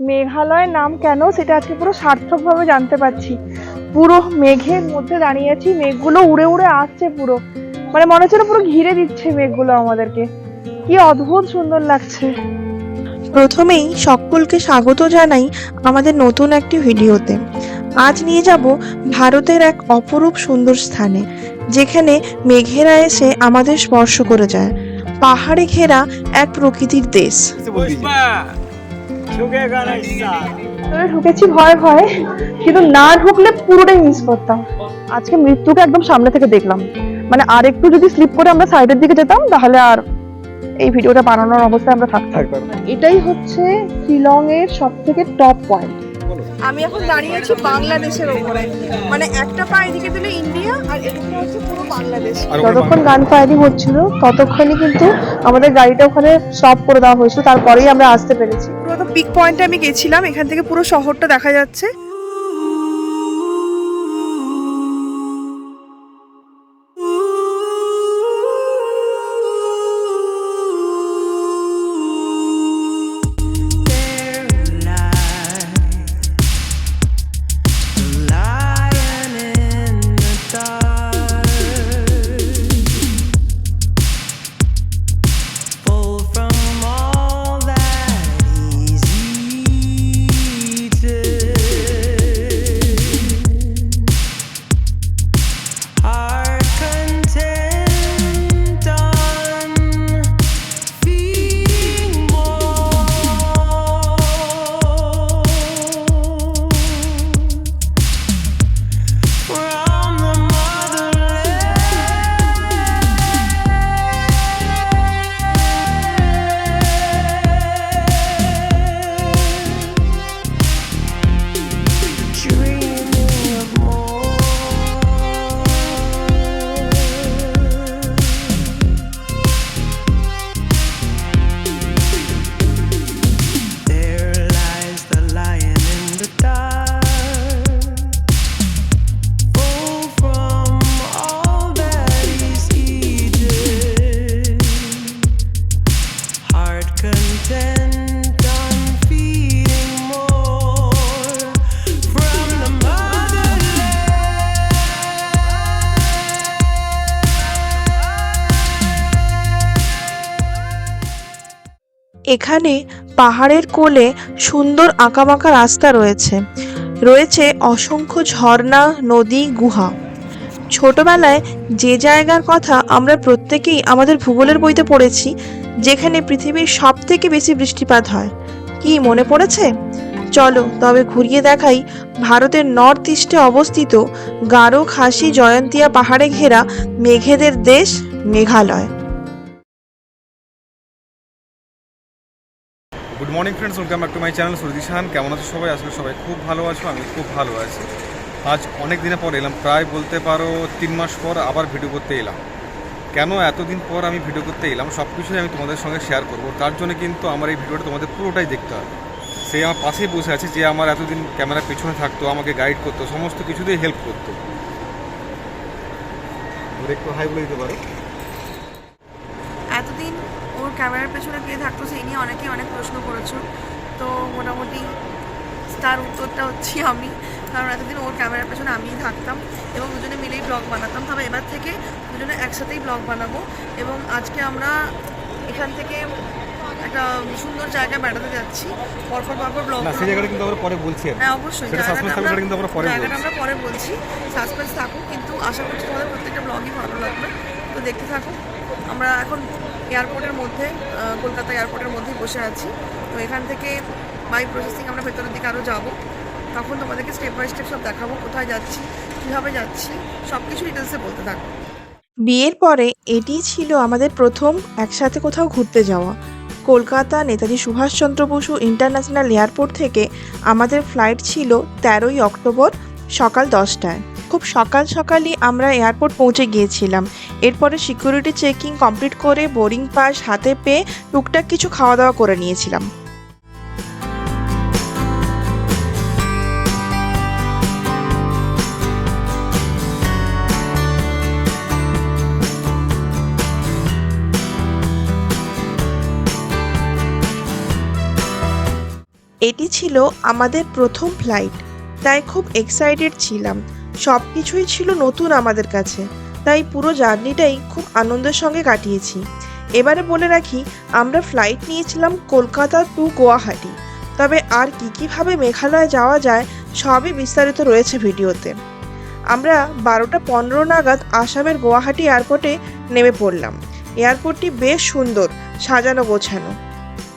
মেঘালয়ের নাম কেন সেটা আজকে পুরো সার্থকভাবে জানতে পারছি। পুরো মেঘের মধ্যে দাঁড়িয়ে আছি মেঘগুলো উড়ে উড়ে আসছে পুরো। মানে মনে হচ্ছে পুরো ঘিরে দিচ্ছে মেঘগুলো আমাদেরকে। কি অদ্ভুত সুন্দর লাগছে। প্রথমেই সকলকে স্বাগত জানাই আমাদের নতুন একটি ভিডিওতে। আজ নিয়ে যাব ভারতের এক অপরূপ সুন্দর স্থানে যেখানে মেঘেরা এসে আমাদের স্পর্শ করে যায়। পাহাড়ে ঘেরা এক প্রকৃতির দেশ। ঢুকেছি ভয় ভয় কিন্তু না ঢুকলে পুরোটাই মিস করতাম। আজকে মৃত্যুকে একদম সামনে থেকে দেখলাম। মানে আর একটু যদি স্লিপ করে আমরা সাইডের দিকে যেতাম তাহলে আর এই ভিডিওটা বানানোর অবস্থায় আমরা থাকতাম। এটাই হচ্ছে শিলং এর সব থেকে টপ পয়েন্ট আমি এখন দাঁড়িয়ে আছি বাংলাদেশের ওপরে। মানে একটা পা এদিকে দিলে ইন্ডিয়া আর এদিকে হচ্ছে পুরো বাংলাদেশ। যতক্ষণ গান ফায়ারিং হচ্ছিল ততক্ষণই কিন্তু আমাদের গাড়িটা ওখানে স্টপ করে দেওয়া হয়েছিল। তারপরেই আমরা আসতে পেরেছি। পিক পয়েন্টে আমি গেছিলাম এখান থেকে পুরো শহরটা দেখা যাচ্ছে। এখানে পাহাড়ের কোলে সুন্দর আঁকাবাঁকা রাস্তা রয়েছে। রয়েছে অসংখ্য ঝর্ণা, নদী, গুহা। ছোটবেলায় যে জায়গার কথা আমরা প্রত্যেকেই আমাদের ভূগোলের বইতে পড়েছি যেখানে পৃথিবীর সব থেকে বেশি বৃষ্টিপাত হয়। কি মনে পড়েছে? চলো তবে ঘুরিয়ে দেখাই ভারতের নর্থ ইস্টে অবস্থিত গারো খাসি জয়ন্তিয়া পাহাড়ে ঘেরা মেঘেদের দেশ Meghalaya. Good morning friends welcome back to my channel Surdishan কেমন আছো সবাই? আসলে সবাই খুব ভালো আছো, আমি খুব ভালো আছি। আজ অনেক দিনের পর এলাম। প্রায় বলতে পারো তিন মাস পর আবার ভিডিও করতে এলাম। কেন এতদিন পর আমি ভিডিও করতে এলাম সব কিছুই আমি তোমাদের সঙ্গে শেয়ার করব। তার জন্য কিন্তু আমার এই ভিডিওটা তোমাদের পুরোটাই দেখতে হবে। সে আমার পাশেই বসে আছে, যে আমার এতদিন ক্যামেরার পেছনে থাকতো, আমাকে গাইড করতো, সমস্ত কিছুতেই হেল্প করতো। একটু হাই বলে দিতে পারো? এতদিন ওর ক্যামেরার পেছনে কে থাকতো, সেই নিয়ে অনেকেই অনেক প্রশ্ন করেছ। তো মোটামুটি তার উত্তরটা হচ্ছি আমি। কারণ এতদিন ওর ক্যামেরার পেছনে আমিই থাকতাম এবং দুজনে মিলেই ব্লগ বানাতাম। তবে এবার থেকে দুজনে একসাথেই ব্লগ বানাবো এবং আজকে আমরা এখান থেকে একটা সুন্দর জায়গায় বেড়াতে যাচ্ছি। পরপর পরপর ব্লগ সেই জায়গাটা কিন্তু আমরা পরে বলছি হ্যাঁ অবশ্যই। জায়গাটা কিন্তু আমরা পরে জায়গাটা আমরা পরে বলছি। সাসপেন্স থাকুক কিন্তু আশা করছি তোমাদের প্রত্যেকটা ব্লগই ভালো লাগবে। তো দেখতে থাকুক আমরা এখন এয়ারপোর্টের মধ্যে কলকাতা এয়ারপোর্টের মধ্যেই বসে আছি। তো এখান থেকে বাই প্রসেসিং আমরা ভেতরের দিকে আরও যাব। তখন তোমাদেরকে স্টেপ বাই স্টেপ সব দেখাবো, কোথায় যাচ্ছি, কীভাবে যাচ্ছি সব কিছু ডিটেলসে বলতে থাকব। বিয়ের পরে এটি ছিল আমাদের প্রথম একসাথে কোথাও ঘুরতে যাওয়া। কলকাতা নেতাজি সুভাষচন্দ্র বসু ইন্টারন্যাশনাল এয়ারপোর্ট থেকে আমাদের ফ্লাইট ছিল তেরোই অক্টোবর সকাল দশটায়। খুব সকাল সকালই আমরা এয়ারপোর্ট পৌঁছে গিয়েছিলাম। এরপরে সিকিউরিটি চেকিং কমপ্লিট করে বোর্ডিং পাস হাতে পেয়ে টুকটাক কিছু খাওয়া দাওয়া করে নিয়েছিলাম। এটি ছিল আমাদের প্রথম ফ্লাইট তাই খুব এক্সাইটেড ছিলাম। সব কিছুই ছিল নতুন আমাদের কাছে, তাই পুরো জার্নিটাই খুব আনন্দের সঙ্গে কাটিয়েছি। এবারে বলে রাখি, আমরা ফ্লাইট নিয়েছিলাম কলকাতা টু গুয়াহাটি, তবে আর কী কীভাবে মেঘালয় যাওয়া যায় সবই বিস্তারিত রয়েছে ভিডিওতে। আমরা বারোটা পনেরো নাগাদ আসামের গুয়াহাটি এয়ারপোর্টে নেমে পড়লাম। এয়ারপোর্টটি বেশ সুন্দর, সাজানো গোছানো।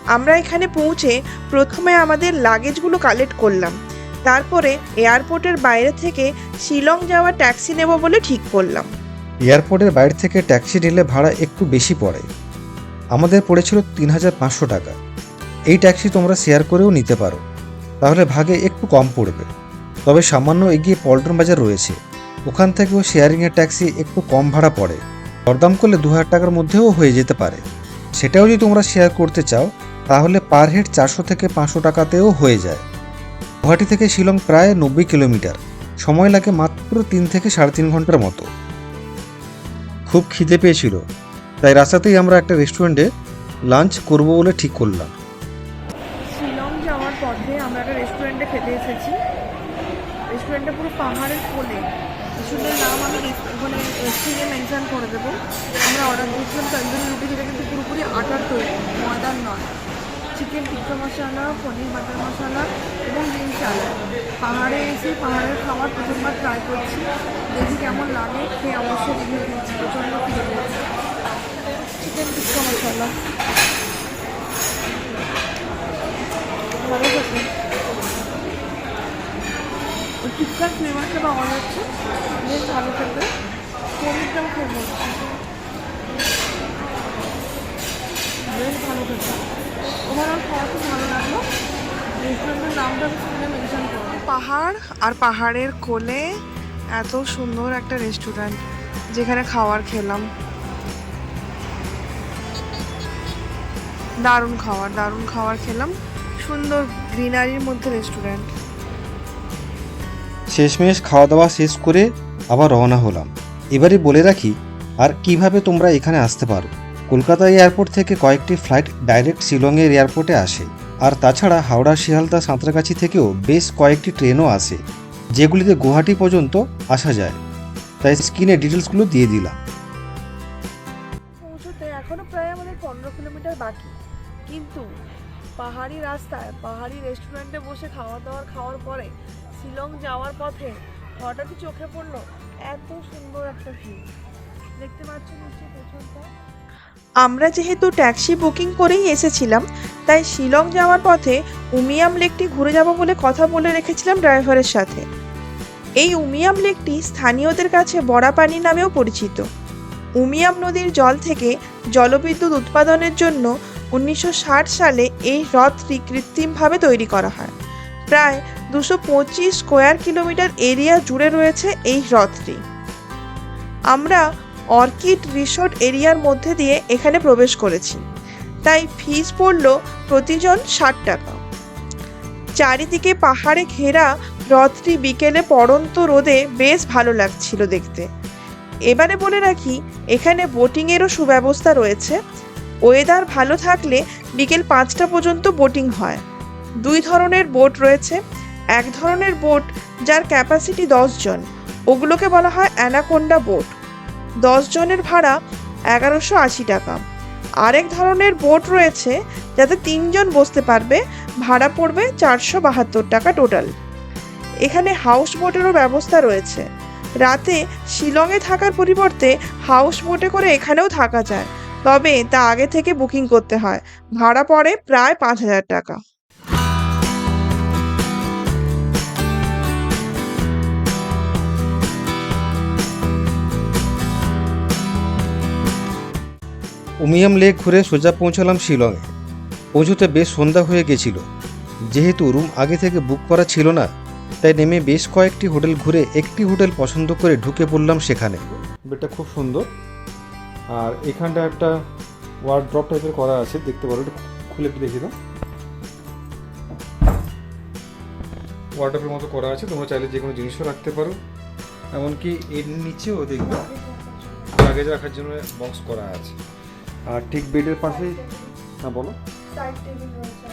আমরা এখানে পৌঁছে প্রথমে আমাদের লাগেজগুলো কালেক্ট করলাম। তারপরে এয়ারপোর্টের বাইরে থেকে শিলং যাওয়া ট্যাক্সি নেব বলে ঠিক করলাম। এয়ারপোর্টের বাইরে থেকে ট্যাক্সি নিলে ভাড়া একটু বেশি পড়ে। আমাদের পড়েছিল তিন হাজার পাঁচশো টাকা। এই ট্যাক্সি তোমরা শেয়ার করেও নিতে পারো। তাহলে ভাগে একটু কম পড়বে। তবে সামান্য এগিয়ে পল্টন বাজার রয়েছে। ওখান থেকেও শেয়ারিংয়ের ট্যাক্সি একটু কম ভাড়া পড়ে। দরদাম করলে দু হাজার টাকার মধ্যেও হয়ে যেতে পারে। সেটাও যদি তোমরা শেয়ার করতে চাও তাহলে পার হেড চারশো থেকে পাঁচশো টাকাতেও হয়ে যায়। গুয়াহাটি থেকে শিলং প্রায় নব্বই কিলোমিটার। সময় লাগে মাত্র তিন থেকে সাড়ে তিন ঘণ্টার মতো। খুব খিদে পেয়েছিল। তাই রাস্তাতেই আমরা একটা রেস্টুরেন্টে লাঞ্চ করব বলে ঠিক করলাম। শিলং যাওয়ার পথে আমরা একটা রেস্টুরেন্টে খেতে এসেছি। রেস্টুরেন্টটা পুরো পাহাড়ের কোলে। রেস্টুরেন্টের নাম আমি ওখানে স্ক্রিনে মেনশন করে দেবো। আমরা অর্ডার দিয়েছিলাম তন্দুরি রুটি যেটা কিন্তু পুরোপুরি আটার তৈরি, ময়দার নয়। চিকেন টিক্কা মশলা, পনির বাটার মশলা এবং ডিম স্যালাড পাহাড়ে এসে পাহাড়ের খাবার প্রথমবার ট্রাই করছি। দেখি কেমন লাগে, খেয়ে অবশ্যই রিভিউ দিচ্ছি প্রচণ্ড পেয়েছি। চিকেন টিক্কা মশলা। ভালো ওই টিক্কার ফ্লেভারটা পাওয়া যাচ্ছে বেশ ভালো খেতে। পনিরটাও খেয়ে বেশ ভালো খেতে। ওভারঅল খাওয়া খুব ভালো লাগল। রেস্টুরেন্টের নামটা আমি স্ক্রিনে মেনশন করব। পাহাড় আর পাহাড়ের কোলে এত সুন্দর একটা রেস্টুরেন্ট যেখানে খাবার খেলাম। দারুণ খাবার দারুণ খাবার খেলাম। সুন্দর গ্রিনারির মধ্যে রেস্টুরেন্ট। শেষমেশ খাওয়া দাওয়া শেষ করে আবার রওনা হলাম। এবারে বলে রাখি আর কীভাবে তোমরা এখানে আসতে পারো? কলকাতা এয়ারপোর্ট থেকে কয়েকটি ফ্লাইট ডাইরেক্ট শিলংয়ের এয়ারপোর্টে আসে, আর তাছাড়া হাওড়া শিয়ালদা সাঁতরাগাছি থেকেও বেশ কয়েকটি ট্রেনও আসে, যেগুলিতে গুয়াহাটি পর্যন্ত আসা যায়। তাই স্ক্রিনে ডিটেলসগুলো দিয়ে দিলাম। এখনও প্রায় আমাদের পনেরো কিলোমিটার বাকি। কিন্তু পাহাড়ি রাস্তায়, পাহাড়ি রেস্টুরেন্টে বসে খাওয়া দাওয়ার খাওয়ার পরে শিলং যাওয়ার পথে হঠাৎই চোখে পড়ল এত সুন্দর একটা ভিউ দেখতে পাচ্ছ নিশ্চয়ই পেছনটা? আমরা যেহেতু ট্যাক্সি বুকিং করেই এসেছিলাম, তাই শিলং যাওয়ার পথে উমিয়াম লেকটি ঘুরে যাব বলে কথা বলে রেখেছিলাম ড্রাইভারের সাথে। এই উমিয়াম লেকটি স্থানীয়দের কাছে বড়াপানি নামেও পরিচিত। উমিয়াম নদীর জল থেকে জলবিদ্যুৎ উৎপাদনের জন্য উনিশশো ষাট সালে এই হ্রদটি কৃত্রিমভাবে তৈরি করা হয়। প্রায় দুশো পঁচিশ স্কোয়ার কিলোমিটার এরিয়া জুড়ে রয়েছে এই হ্রদটি। আমরা অর্কিড রিসোর্ট এরিয়ার মধ্যে দিয়ে এখানে প্রবেশ করেছি। তাই ফিজ পড়ল প্রতিজন ষাট টাকা। চারিদিকে পাহাড়ে ঘেরা হ্রদটি বিকেলে পড়ন্ত রোদে বেশ ভালো লাগছিল দেখতে। এবারে বলে রাখি, এখানে বোটিংয়েরও সুব্যবস্থা রয়েছে। ওয়েদার ভালো থাকলে বিকেল পাঁচটা পর্যন্ত বোটিং হয়। দুই ধরনের বোট রয়েছে। এক ধরনের বোট যার ক্যাপাসিটি দশ জন। ওগুলোকে বলা হয় অ্যানাকোন্ডা বোট। দশ জনের ভাড়া এগারোশো আশি টাকা। আরেক ধরনের বোট রয়েছে যাতে তিনজন বসতে পারবে, ভাড়া পড়বে চারশো বাহাত্তর টাকা টোটাল এখানে হাউস বোটেরও ব্যবস্থা রয়েছে। রাতে শিলংয়ে থাকার পরিবর্তে হাউস বোটে করে এখানেও থাকা যায়। তবে তা আগে থেকে বুকিং করতে হয়। ভাড়া পড়ে প্রায় পাঁচ হাজার টাকা। উমিয়াম লেক ঘুরে সোজা পৌঁছালাম শিলংয়ে। পৌঁছতে বেশ সন্ধ্যা হয়ে গেছিল। যেহেতু রুম আগে থেকে বুক করা ছিল না, তাই নেমে বেশ কয়েকটি হোটেল ঘুরে একটি হোটেল পছন্দ করে ঢুকে পড়লাম সেখানে। বেডটা খুব সুন্দর। আর এখানটা একটা ওয়ার্ড্রপ টাইপের করা আছে, দেখতে পারো, একটু খুলে একটু দেখি দাও। ওয়ার্ড্রপের মতো করা আছে, তোমরা চাইলে যে কোনো জিনিসও রাখতে পারো। এমনকি এর নিচেও দেখবে লাগেজ রাখার জন্য বক্স করা আছে। আর ঠিক বেডের পাশেই হ্যাঁ বলো। সাইড টেবিল রয়েছে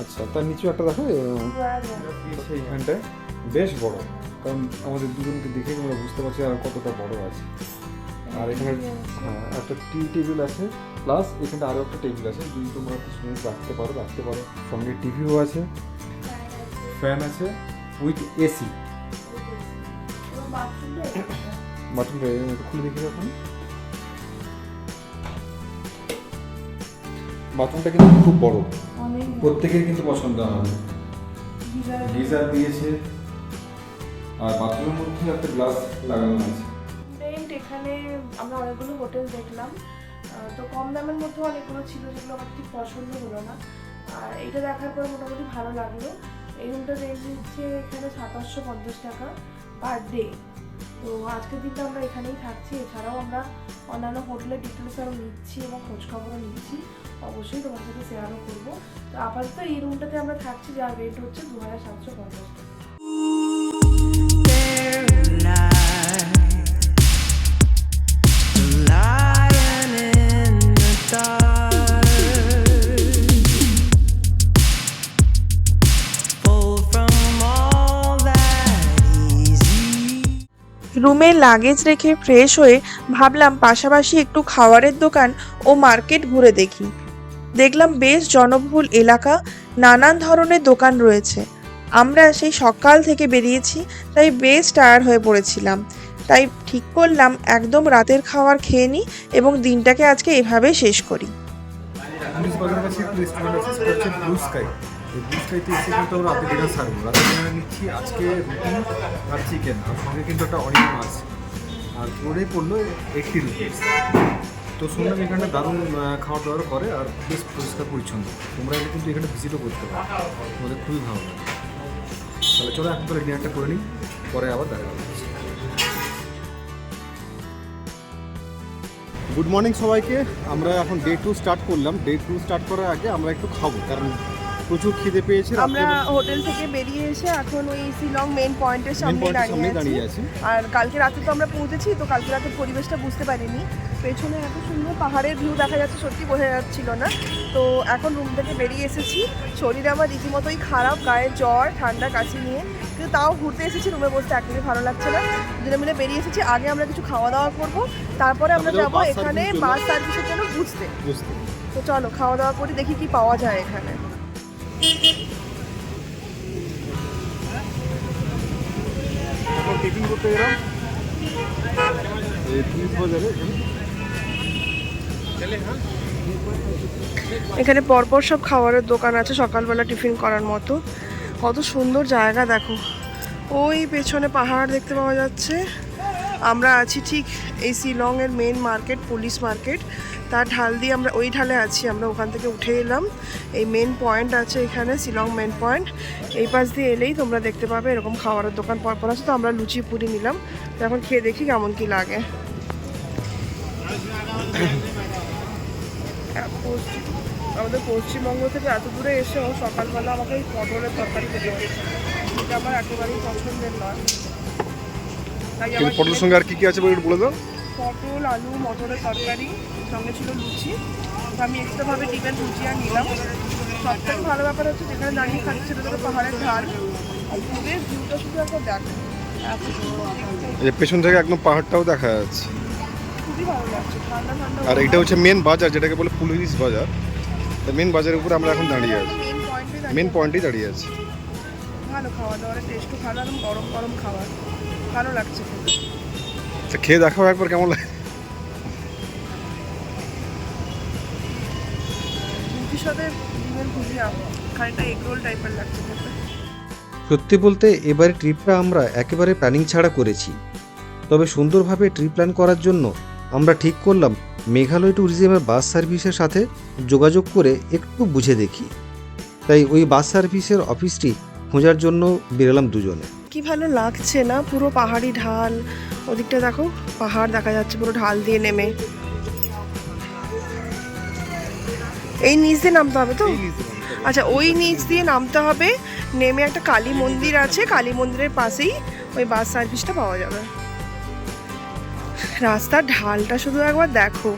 আচ্ছা তার নিচে একটা দেখো সেইখানটায় বেশ বড়। কারণ আমাদের দুজনকে দেখে আমরা বুঝতে পারছি আর কতটা বড় আছে। আর এখানে হ্যাঁ একটা টি টেবিল আছে প্লাস এখানে আরও একটা টেবিল আছে যদি তোমরা কিছু জিনিস রাখতে পারো রাখতে পারো। সঙ্গে টিভিও আছে ফ্যান আছে উইথ এসি। বাথরুমটা খুলে দেখি এখন বাথরুমটা কিন্তু খুব বড়। প্রত্যেকের কিন্তু পছন্দ হবে গিজার। দিয়েছে। আর বাথরুমের মধ্যে একটা গ্লাস লাগানো আছে। এখানে আমরা অনেকগুলো হোটেল দেখলাম। তো কম দামের মধ্যে অনেকগুলো ছিল যেগুলো আমার ঠিক পছন্দ হলো না। আর এটা দেখার পর মোটামুটি ভালো লাগল। এই রুমটা রেন্ট নিচ্ছে এখানে সাতাশশো পঞ্চাশ টাকা পার ডে তো আজকের দিনটা আমরা এখানেই থাকছি। এছাড়াও আমরা অন্যান্য হোটেলের ডিটেলস আরও নিচ্ছি এবং খোঁজখবরও নিচ্ছি। অবশ্যই তোমার সাথে শেয়ারও করব তো আপাতত এই রুমটাতে আমরা থাকছি, যার রেট হচ্ছে দু হাজার সাতশো পঞ্চাশ. রুমে লাগেজ রেখে ফ্রেশ হয়ে ভাবলাম পাশাপাশি একটু খাবারের দোকান ও মার্কেট ঘুরে দেখি দেখলাম বেশ জনবহুল এলাকা, নানান ধরনের দোকান রয়েছে। আমরা সেই সকাল থেকে বেরিয়েছি, তাই বেশ টায়ার্ড হয়ে পড়েছিলাম। তাই ঠিক করলাম একদম রাতের খাবার খেয়ে নিই এবং দিনটাকে আজকে এভাবেই শেষ করি। আর পড়ল রুপিস তো শুনলাম এখানে দারুণ খাওয়া দাওয়ার করে আর বেশ পরিষ্কার পরিচ্ছন্ন। তোমরা এলে কিন্তু এখানে ভিজিটও করতে পারো। তোমাদের খুবই ভালো লাগে। তাহলে চলো এখন তাহলে ডিনারটা করে নিই, পরে আবার দেখা হবে। গুড মর্নিং সবাইকে। আমরা এখন ডে টু স্টার্ট করলাম। ডে টু স্টার্ট করার আগে আমরা একটু খাব, কারণ প্রচুর খিদে পেয়েছে আমরা হোটেল থেকে বেরিয়ে এসে এখন ওই শিলং মেন পয়েন্টের সামনে দাঁড়িয়ে আছি। আর কালকে রাতে তো আমরা পৌঁছেছি তো কালকে রাতের পরিবেশটা বুঝতে পারিনি। পেছনে এত সুন্দর পাহাড়ের ভিউ দেখা যাচ্ছে সত্যি বোঝা যাচ্ছিল না। তো এখন রুম থেকে বেরিয়ে এসেছি। শরীরে আমার রীতিমতোই খারাপ গায়ে জ্বর ঠান্ডা কাশি নিয়ে। কিন্তু তাও ঘুরতে এসেছি রুমে বসতে একদমই ভালো লাগছে না। দুজনে মিলে বেরিয়ে এসেছি আগে আমরা কিছু খাওয়া দাওয়া করব। তারপরে আমরা যাব এখানে। বাস সার্ভিসের জন্য বুঝতে। বুঝতে। তো চলো খাওয়া দাওয়া করে দেখি কি পাওয়া যায় এখানে। টিফিন করতে গেলাম। এখানে। পরপর সব খাবারের দোকান আছে, সকালবেলা টিফিন করার মতো। কত সুন্দর জায়গা, দেখো। ওই পেছনে পাহাড় দেখতে পাওয়া যাচ্ছে। আমরা আছি ঠিক এই শিলংয়ের মেন মার্কেট পুলিশ মার্কেট তার ঢাল দিয়ে আমরা, ওই ঢালে আছি। আমরা ওখান থেকে উঠে এলাম। এই মেন পয়েন্ট আছে এখানে শিলং মেন পয়েন্ট এই পাশ দিয়ে এলেই তোমরা দেখতে পাবে এরকম খাবারের দোকান পরপর আছে তো আমরা লুচি পুরি নিলাম। তো এখন খেয়ে দেখি কেমন কি লাগে। আমাদের পশ্চিমবঙ্গ থেকে এত দূরে এসেও সকালবেলা আমাকে এই পটলের তরকারি খেতে হয়েছে। যেটা আমার একেবারেই পছন্দের নয়। তাই আমার পটলের সঙ্গে আর কি কি আছে বলে একটু বলে দাও। পটল আলু মটরের তরকারি। সঙ্গে ছিল লুচি। তো আমি এক্সট্রাভাবে ডিমের লুচি আর নিলাম। সব থেকে ভালো ব্যাপার হচ্ছে যেখানে দাঁড়িয়ে খাচ্ছি সেটা হলো পাহাড়ের ঢাল আর দূরের ভিউটা শুধু একবার দেখো পেছন থেকে একদম পাহাড়টাও দেখা যাচ্ছে। আর এটা হচ্ছে মেন বাজার যেটাকে বলে পুলিশ বাজার। মেন বাজারের উপরে আমরা এখন দাঁড়িয়ে আছি। মেন পয়েন্টে পয়েন্টেই দাঁড়িয়ে আছি। ভালো খাওয়া দাওয়ার টেস্টও ভালো গরম গরম খাবার ভালো লাগছে তা খেয়ে দেখাও একবার কেমন লাগে। রুটির সাথে ডিমের ভুজিয়া খানিকটা এগ টাইপের লাগছে সত্যি বলতে এবারে ট্রিপটা আমরা একেবারে প্ল্যানিং ছাড়া করেছি। তবে সুন্দরভাবে ট্রিপ প্ল্যান করার জন্য আমরা ঠিক করলাম মেঘালয় ট্যুরিজমের বাস সার্ভিসের সাথে যোগাযোগ করে একটু বুঝে দেখি। তাই ওই বাস সার্ভিসের অফিসটি খোঁজার জন্য বেরোলাম দুজনে। কি ভালো লাগছে না? পুরো পাহাড়ি ঢাল ওদিকটা দেখো পাহাড় দেখা যাচ্ছে পুরো ঢাল দিয়ে নেমে। এই নিচ দিয়ে নামতে হবে তো? আচ্ছা ওই নিচ দিয়ে নামতে হবে। নেমে একটা কালী মন্দির আছে কালী মন্দিরের পাশেই ওই বাস সার্ভিসটা পাওয়া যাবে। রাস্তার ঢালটা শুধু একবার দেখো।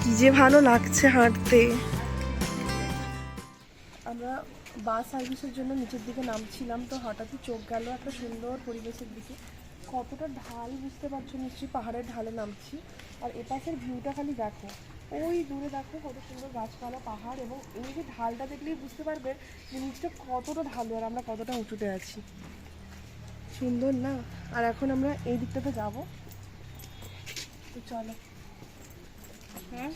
কি যে ভালো লাগছে হাঁটতে। আমরা বাস সার্ভিসের জন্য নিচের দিকে নামছিলাম তো হঠাৎই চোখ গেল একটা সুন্দর পরিবেশের দিকে। কতটা ঢাল বুঝতে পারছ? নিশ্চয়ই পাহাড়ের ঢালে নামছি। আর এপাশের ভিউটা খালি দেখো। ওই দূরে দেখো কত সুন্দর গাছপালা, পাহাড় এবং এই যে ঢালটা দেখলেই বুঝতে পারবে যে নিচটা কতটা ঢালু আর আমরা কতটা উঁচুতে আছি। সুন্দর না? আর এখন আমরা এই দিকটাতে যাব। তো চলো। হ্যাঁ?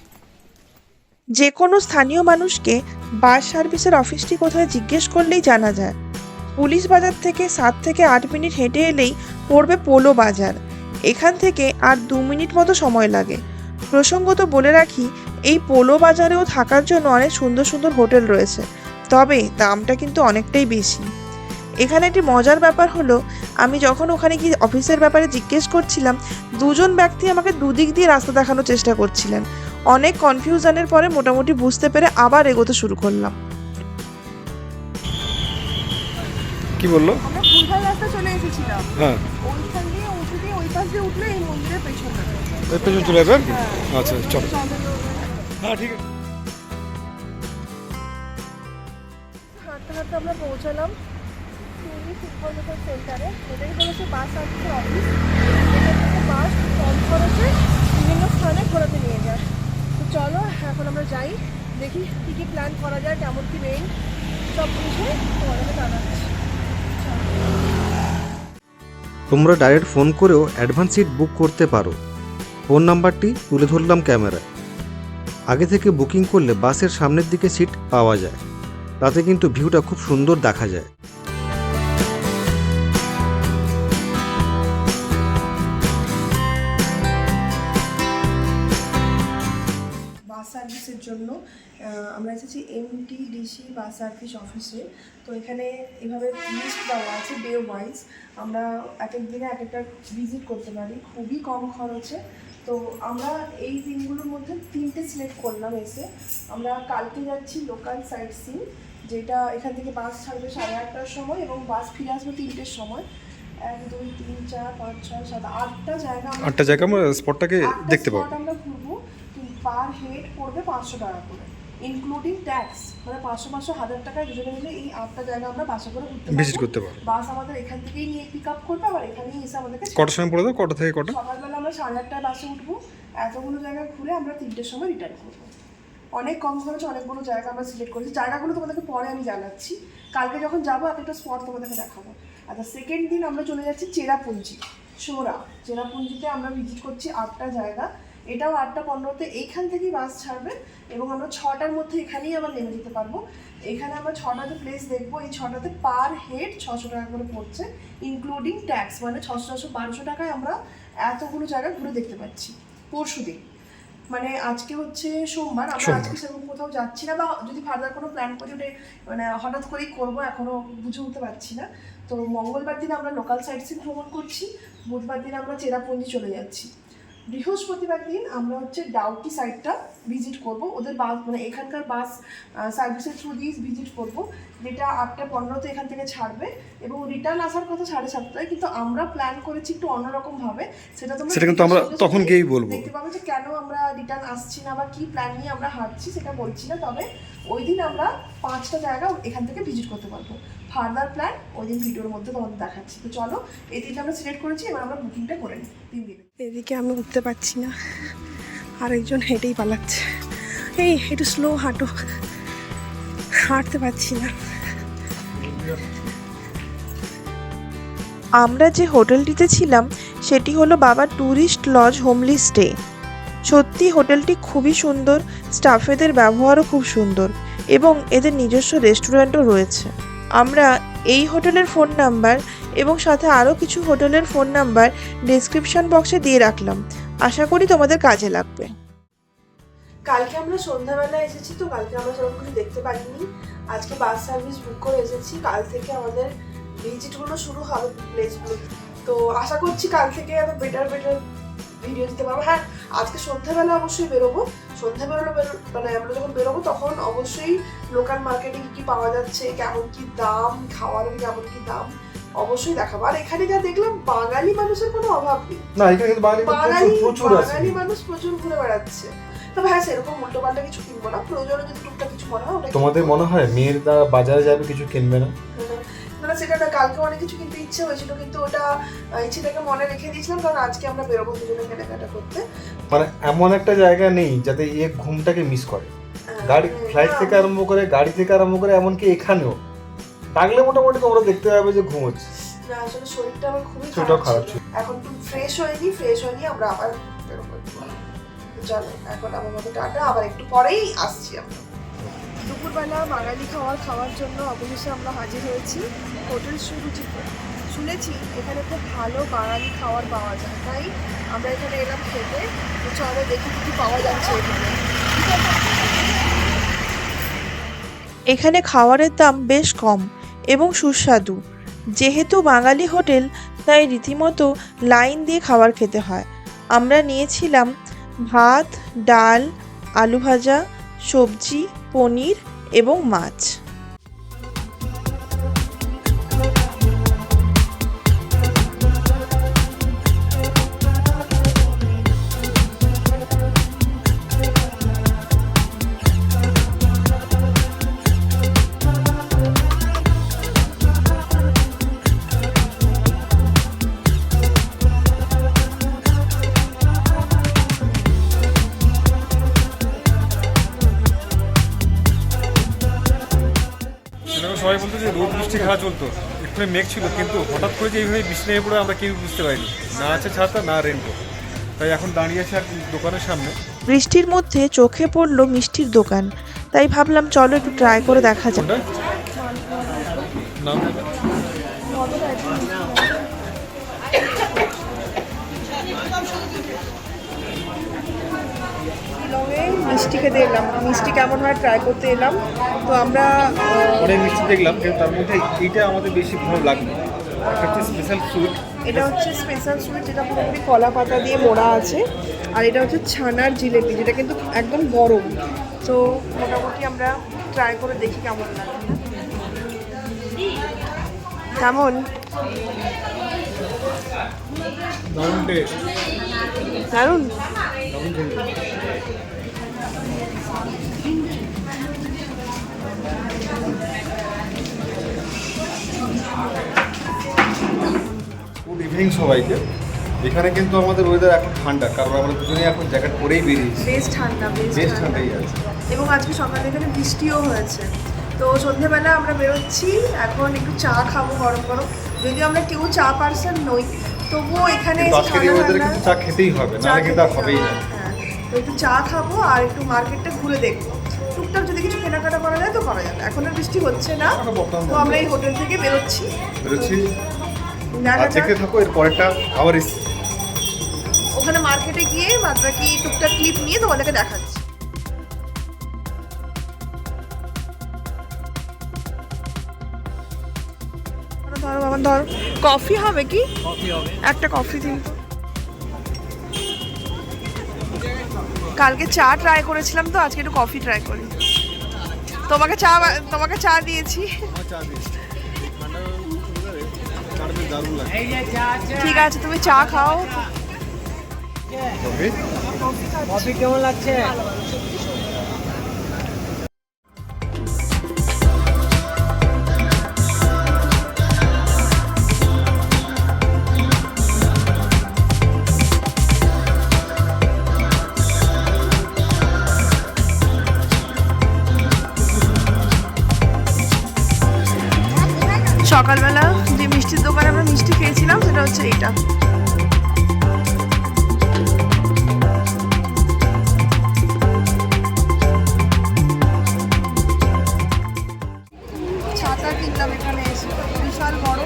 যে কোনো স্থানীয় মানুষকে বাস সার্ভিসের অফিসটি কোথায় জিজ্ঞেস করলেই জানা যায়। পুলিশ বাজার থেকে সাত থেকে আট মিনিট হেঁটে এলেই পড়বে পোলো বাজার। এখান থেকে আর দু মিনিট মতো সময় লাগে। প্রসঙ্গত বলে রাখি এই পোলো বাজারেও থাকার জন্য অনেক সুন্দর সুন্দর হোটেল রয়েছে তবে দামটা কিন্তু অনেকটাই বেশি। এখানে একটি মজার ব্যাপার হলো আমি যখন ওখানে গিয়ে অফিসের ব্যাপারে জিজ্ঞেস করছিলাম দুজন ব্যক্তি আমাকে দুদিক দিয়ে রাস্তা দেখানোর চেষ্টা করছিলেন। অনেক কনফিউশনের পরে মোটামুটি বুঝতে পেরে আবার এগোতে শুরু করলাম। কি বলল? আমরা রাস্তা চলে এসেছিলাম। হ্যাঁ। ওইখান দিয়ে উঠে দিয়ে ওই পাশ দিয়ে উঠলে এই মন্দিরের পেছনটা। ওই পেছন চলে যাবে? আচ্ছা চলো। হ্যাঁ ঠিক আছে। হাঁটতে হাঁটতে আমরা পৌঁছালাম সেন্টারে। বলেছে বাস সার্ভিসের অফিস এখান থেকে বাস কম খরচে বিভিন্ন স্থানে ঘোরাতে নিয়ে যায়। তো চলো এখন আমরা যাই। দেখি কী কী প্ল্যান করা যায় কেমন কী নেই সব কিছু তোমাদেরকে জানাচ্ছি। তোমরা ডাইরেক্ট ফোন করেও অ্যাডভান্স সিট বুক করতে পারো। ফোন নাম্বারটি তুলে ধরলাম ক্যামেরায়। আগে থেকে বুকিং করলে বাসের সামনের দিকে সিট পাওয়া যায়। তাতে কিন্তু ভিউটা খুব সুন্দর দেখা যায়। আমরা এসেছি এমটিডিসি বাস সার্ভিস অফিসে। তো এখানে এভাবে লিস্ট দেওয়া আছে ডে ওয়াইজ আমরা এক এক দিনে এক একটা ভিজিট করতে পারি। খুবই কম খরচে। তো আমরা এই দিনগুলোর মধ্যে তিনটে সিলেক্ট করলাম এসে। আমরা কালকে যাচ্ছি লোকাল সাইট সিন যেটা এখান থেকে বাস ছাড়বে সাড়ে আটটার সময় এবং বাস ফিরে আসবে তিনটের সময়। এক দুই তিন চার পাঁচ ছয় সাত আটটা জায়গা আটটা জায়গা আমরা স্পটটাকে দেখতে পাবো। আমরা ঘুরবো। পার হেড পড়বে পাঁচশো টাকা করে। ইনক্লুডিং ট্যাক্স মানে পাঁচশো পাঁচশো হাজার টাকায় দুজনে মিলে এই আটটা জায়গা আমরা বাসে করে ভিজিট করতে পারব। বাস আমাদের এখান থেকেই নিয়ে পিক আপ করবে আবার এখানেই এসে আমাদেরকে কটার সময় পড়ে কটা থেকে কটা? সকালবেলা আমরা সাড়ে আটটায় বাসে উঠবো। এতগুলো জায়গা ঘুরে আমরা তিনটের সময় রিটার্ন করব। অনেক কম খরচে অনেকগুলো জায়গা আমরা সিলেক্ট করেছি। জায়গাগুলো তোমাদেরকে পরে আমি জানাচ্ছি। কালকে যখন যাব এক একটা স্পট তোমাদেরকে দেখাবো। আচ্ছা সেকেন্ড দিন আমরা চলে যাচ্ছি চেরাপুঞ্জি সোরা। চেরাপুঞ্জিতে আমরা ভিজিট করছি আটটা জায়গা। এটাও আটটা পনেরোতে এইখান থেকেই বাস ছাড়বে এবং আমরা ছটার মধ্যে এখানেই আবার নেমে যেতে পারব। এখানে আমরা ছটাতে প্লেস দেখব। এই ছটাতে পার হেড ছশো টাকা করে পড়ছে ইনক্লুডিং ট্যাক্স মানে ছশো ছশো বারোশো টাকায় আমরা এতগুলো জায়গা ঘুরে দেখতে পাচ্ছি। পরশু দিন। মানে আজকে হচ্ছে সোমবার আমরা আজকে সেরকম কোথাও যাচ্ছি না বা যদি ফার্দার কোনো প্ল্যান করি ওটা মানে হঠাৎ করেই করব এখনও বুঝে উঠতে পারছি না। তো মঙ্গলবার দিন আমরা লোকাল সাইট সিন ভ্রমণ করছি বুধবার দিন আমরা চেরাপুঞ্জি চলে যাচ্ছি। বৃহস্পতিবার দিন আমরা হচ্ছে ডাউটি সাইডটা ভিজিট করব। ওদের বাস মানে এখানকার বাস সার্ভিসের থ্রু দিয়ে ভিজিট করব। যেটা আটটা পনেরোতে এখান থেকে ছাড়বে এবং রিটার্ন আসার কথা সাড়ে সাতটায় কিন্তু আমরা প্ল্যান করেছি একটু অন্যরকম ভাবে সেটা তোমরা সেটা কিন্তু আমরা তখন গিয়েই বলব। দেখতে পাবে যে কেন আমরা রিটার্ন আসছি না বা কি প্ল্যান নিয়ে আমরা হাঁটছি সেটা বলছি না তবে ওই দিন আমরা পাঁচটা জায়গা এখান থেকে ভিজিট করতে পারব। ফার্দার প্ল্যান ওই দিন ভিডিওর মধ্যে তোমাদের দেখাচ্ছি। তো চলো এই দিনটা আমরা সিলেক্ট করেছি এবার আমরা বুকিংটা করে নিই তিন দিন। এদিকে আমি উঠতে পারছি না। আরেকজন হেঁটেই পালাচ্ছে। এই একটু স্লো হাঁটো। হাঁটতে পারছি না। আমরা যে হোটেলটিতে ছিলাম, সেটি হলো বাবা ট্যুরিস্ট লজ হোমলি স্টে। সত্যি, হোটেলটি খুবই সুন্দর, স্টাফেদের ব্যবহারও খুব সুন্দর, এবং এদের নিজস্ব রেস্টুরেন্টও রয়েছে। আমরা এই হোটেলের ফোন নাম্বার এবং সাথে আরও কিছু হোটেলের ফোন নাম্বার ডেসক্রিপশন বক্সে দিয়ে রাখলাম। আশা করি তোমাদের কাজে লাগবে। কালকে আমরা সন্ধ্যাবেলা এসেছি তো কালকে আমরা সেরকম কিছু দেখতে পারিনি। আজকে বাস সার্ভিস বুক করে এসেছি। কাল থেকে আমাদের ভিজিটগুলো শুরু হবে প্লেসগুলো তো আশা করছি কাল থেকে আরও বেটার বেটার ভিডিও দিতে পারব। হ্যাঁ আজকে সন্ধ্যাবেলা অবশ্যই বেরোবো। সন্ধ্যাবেলা মানে আমরা যখন বেরোবো তখন অবশ্যই লোকাল মার্কেটে কি কি পাওয়া যাচ্ছে কেমন কি দাম খাওয়ারের কেমন কি দাম অবশ্যই দেখাবো। আর এখানে যা দেখলাম বাঙালি মানুষের কোনো অভাব নেই। না এখানে বাঙালি মানুষ প্রচুর ঘুরে বেড়াচ্ছে। তবে হ্যাঁ সেরকম উল্টো পাল্টা কিছু কিনবো না। প্রয়োজনে যদি টুকটাক কিছু মনে হয় তোমাদের মনে হয় মেয়ের দ্বারা বাজারে যাবে কিছু কিনবে না? না সেটা না কালকে অনেক কিছু কিনতে ইচ্ছে হয়েছিল কিন্তু ওটা ইচ্ছেটাকে মনে রেখে দিয়েছিলাম কারণ আজকে আমরা বেরোবো দুজনে কেনাকাটা করতে। মানে এমন একটা জায়গা নেই যাতে এ ঘুমটাকে মিস করে। গাড়ি ফ্লাইট থেকে আরম্ভ করে গাড়ি থেকে আরম্ভ করে এমনকি এখানেও। থাকলে মোটামুটি তোমরা দেখতে পাবে যে ঘুমোচ্ছে। না, আসলে শরীরটা আমার খুবই খারাপ। এখন ফ্রেশ হয়ে নিই ফ্রেশ হয়ে নিয়ে আমরা আবার চলো এখন আমার মতো টাটা আবার একটু পরেই আসছি আমরা। দুপুরবেলা বাঙালি খাবার খাওয়ার জন্য অবশেষে আমরা হাজির হয়েছি। হোটেল সুরুচিতে শুনেছি এখানে খুব ভালো বাঙালি খাবার পাওয়া যায়। তাই আমরা এখানে এলাম খেতে। তো চলো দেখি কি কি পাওয়া যাচ্ছে এখানে। এখানে খাবারের দাম বেশ কম এবং সুস্বাদু। যেহেতু বাঙালি হোটেল তাই রীতিমতো লাইন দিয়ে খাবার খেতে হয়। আমরা নিয়েছিলাম ভাত ডাল আলু ভাজা সবজি পনির এবং মাছ। চলতো মেঘ ছিল কিন্তু হঠাৎ করে যে এইভাবে বৃষ্টি নেমে পড়ে আমরা কেউ বুঝতে পারিনি। না আছে ছাতা না রেনকোট তাই এখন দাঁড়িয়ে আছে আর দোকানের সামনে। বৃষ্টির মধ্যে চোখে পড়ল মিষ্টির দোকান। তাই ভাবলাম চলো একটু ট্রাই করে দেখা যাক। নাম? শিলংয়ে মিষ্টি খেতে এলাম। মিষ্টি কেমন হয় ট্রাই করতে এলাম। তো আমরা অনেক মিষ্টি দেখলাম কিন্তু তার মধ্যে এইটা আমাদের বেশি ভালো লাগল। একটা স্পেশাল সুইট এটা হচ্ছে স্পেশাল সুইট যেটা পুরোপুরি কলা পাতা দিয়ে মোড়া আছে। আর এটা হচ্ছে ছানার জিলেপি যেটা কিন্তু একদম গরম। তো মোটামুটি আমরা ট্রাই করে দেখি কেমন লাগে। কেমন? দারুণ টেস্ট গুড ইভিনিং সবাইকে। এখানে কিন্তু আমাদের ওয়েদার এখন ঠান্ডা কারণ আমরা দুজনেই এখন জ্যাকেট পরেই বেরিয়েছি। বেশ ঠান্ডা বেশ বেশ ঠান্ডা। ঠান্ডাই আছে। এবং আজকে সকালে এখানে বৃষ্টিও হয়েছে। তো সন্ধেবেলা আমরা বেরোচ্ছি এখন একটু চা খাব গরম গরম। যদিও আমরা কেউ চা পার্সন নই তবুও এখানে চা খেতেই হবে কিন্তু আর হবেই না। হবে, হ্যাঁ। তো একটু চা খাব আর একটু মার্কেটটা ঘুরে দেখব। টুকটাক যদি কিছু কেনাকাটা করা যায় তো করা যাবে। এখন আর বৃষ্টি হচ্ছে না। তো আমরা এই হোটেল থেকে বেরোচ্ছি। বেরোচ্ছি। দেখা দেখতে থাকো এর পরেরটা আবার ওখানে মার্কেটে গিয়ে বাদ বাকি টুকটাক ক্লিপ নিয়ে তোমাদেরকে দেখাচ্ছি। ধরো, ধরো বাবা ধরো। কফি হবে কি? একটা কফি দিন। কালকে চা ট্রাই করেছিলাম তো আজকে একটু কফি ট্রাই করি। তোমাকে চা তোমাকে চা দিয়েছি। লাগে ঠিক আছে তুমি চা খাও। কফি কেমন লাগছে? হচ্ছে ছাতা কিনলাম এখানে এসে। বিশাল বড়।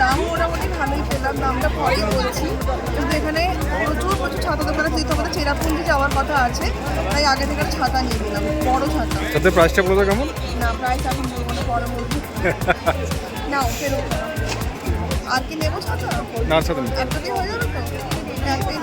দাম মোটামুটি ভালোই পেলাম দামটা পরেই বলছি। কিন্তু এখানে প্রচুর প্রচুর ছাতা দোকানে যেহেতু আমাদের চেরাপুঞ্জি যাওয়ার কথা আছে তাই আগে থেকে ছাতা নিয়ে নিলাম বড় ছাতা। সাথে প্রাইসটা বলো কেমন? না প্রাইস এখন বলব না পরে বলব। নাও ফেরত। আর কি নেব সাথে? না সাথে। একটাতেই হয়ে যাবে তো। একটাই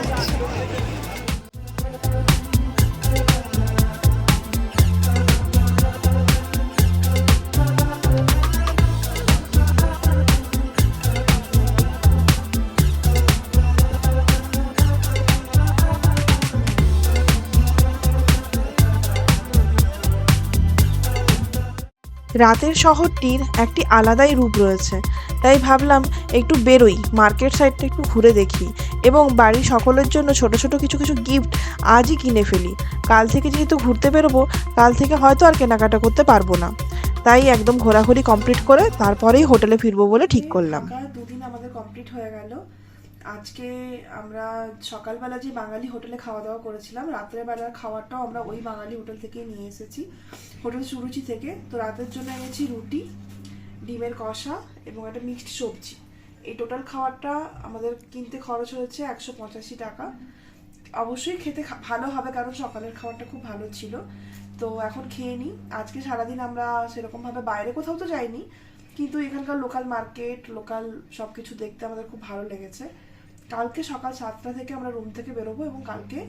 রাতের শহরটির একটি আলাদাই রূপ রয়েছে। তাই ভাবলাম একটু বেরোই, মার্কেট সাইডটা একটু ঘুরে দেখি এবং বাড়ির সকলের জন্য ছোট ছোট কিছু কিছু গিফট আজই কিনে ফেলি। কাল থেকে যেহেতু ঘুরতে বেরোবো, কাল থেকে হয়তো আর কেনাকাটা করতে পারব না। তাই একদম ঘোরাঘুরি কমপ্লিট করে তারপরেই হোটেলে ফিরবো বলে ঠিক করলাম। দুদিন আমাদের কমপ্লিট হয়ে গেল। আজকে আমরা সকালবেলা যে বাঙালি হোটেলে খাওয়া দাওয়া করেছিলাম রাত্রের বেলার খাবারটাও আমরা ওই বাঙালি হোটেল থেকেই নিয়ে এসেছি। হোটেল সুরুচি থেকে। তো রাতের জন্য এনেছি রুটি, ডিমের কষা এবং একটা মিক্সড সবজি। এই টোটাল খাবারটা আমাদের কিনতে খরচ হয়েছে একশো পঁচাশি টাকা। অবশ্যই খেতে ভালো হবে কারণ সকালের খাবারটা খুব ভালো ছিল। তো এখন খেয়ে নিই। আজকে সারাদিন আমরা সেরকমভাবে বাইরে কোথাও তো যাইনি, কিন্তু এখানকার লোকাল মার্কেট লোকাল সব কিছু দেখতে আমাদের খুব ভালো লেগেছে। কালকে সকাল সাতটা থেকে আমরা রুম থেকে বেরোবো এবং কালকে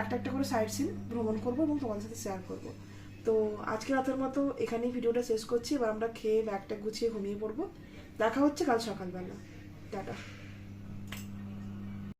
একটা একটা করে সাইড সিন ভ্রমণ করব এবং তোমাদের সাথে শেয়ার করব। তো আজকে রাতের মতো এখানেই ভিডিওটা শেষ করছি। এবার আমরা খেয়ে ব্যাগটা গুছিয়ে ঘুমিয়ে পড়ব। দেখা হচ্ছে কাল সকালবেলা। টাটা।